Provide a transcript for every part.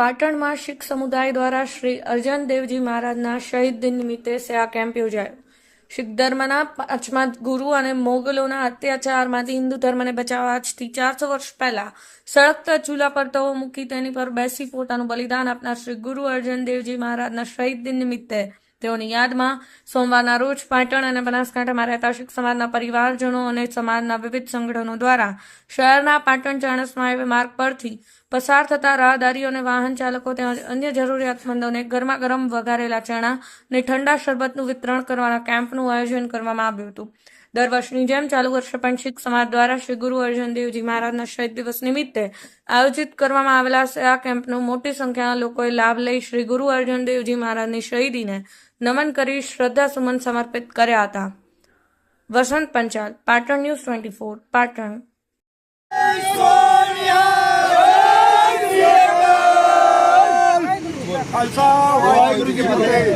પાટણમાં શીખ સમુદાય દ્વારા શ્રી અર્જન દેવજી મહારાજના શહીદ દિન નિમિત્તે સેવા કેમ્પ યોજાયો. શીખ ધર્મના પાંચમા ગુરુ અને મોગલોના અત્યાચારમાંથી હિન્દુ ધર્મને બચાવવા આજથી ચારસો વર્ષ પહેલા સળગતા ચૂલા પર તવો મૂકી તેની પર બેસી પોતાનું બલિદાન આપનાર શ્રી ગુરુ અર્જન દેવજી મહારાજના શહીદ દિન નિમિત્તે તેઓની યાદમાં સોમવારના રોજ પાટણ અને બનાસકાંઠામાં રહેતા શીખ સમાજના પરિવારજનો અને સમાજના વિવિધ સંગઠનો દ્વારા શહેરના પાટણ ચાણસ હાઈવે માર્ગ પરથી પસાર થતા રાહદારીઓ અને વાહન ચાલકો તેમજ અન્ય જરૂરિયાતમંદોને ગરમા ગરમ વઘારેલા ચણા અને ઠંડા શરબતનું વિતરણ કરવાના કેમ્પનું આયોજન કરવામાં આવ્યું હતું. દર વર્ષની જેમ ચાલુ વર્ષે પણ શીખ સમાજ દ્વારા શ્રી ગુરુ અર્જુન દેવજી મહારાજના શહીદ દિવસ નિમિત્તે આયોજિત કરવામાં આવેલા આ કેમ્પનો મોટી સંખ્યામાં લોકોએ લાભ લઈ શ્રી ગુરુ અર્જુન દેવજી મહારાજની શહીદીને નમન કરી શ્રદ્ધા સુમન સમર્પિત કર્યા હતા. Vasant Panchal, Patan news twenty four, Patan. Khalsa Waheguru ji Fateh.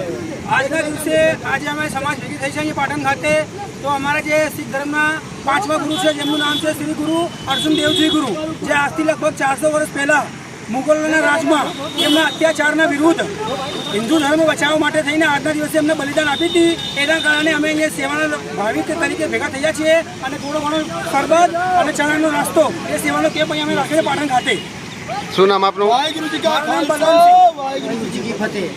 આજના દિવસે આજે અમે સમાજ ભેગી થઈ છે અહીંયા પાટણ ખાતે. તો અમારા જે શીખ ધર્મના પાંચમા ગુરુ છે જેમનું નામ છે શ્રી ગુરુ અર્જુન દેવજી ગુરુ જે આજથી લગભગ ચારસો વર્ષ પહેલાં મુગલોના રાજમાં એમના અત્યાચારના વિરુદ્ધ હિન્દુ ધર્મ બચાવવા માટે થઈને આજના દિવસે એમને બલિદાન આપી હતી. એના કારણે અમે અહીંયા સેવાના ભાવિક તરીકે ભેગા થયા છીએ અને થોડો ઘણો શરબત અને ચણાનો નાસ્તો એ સેવાનો કેમ્પ અહીંયા અમે રાખીએ પાટણ ખાતે. શું નામ આપનું? જિંદગી ફતેહ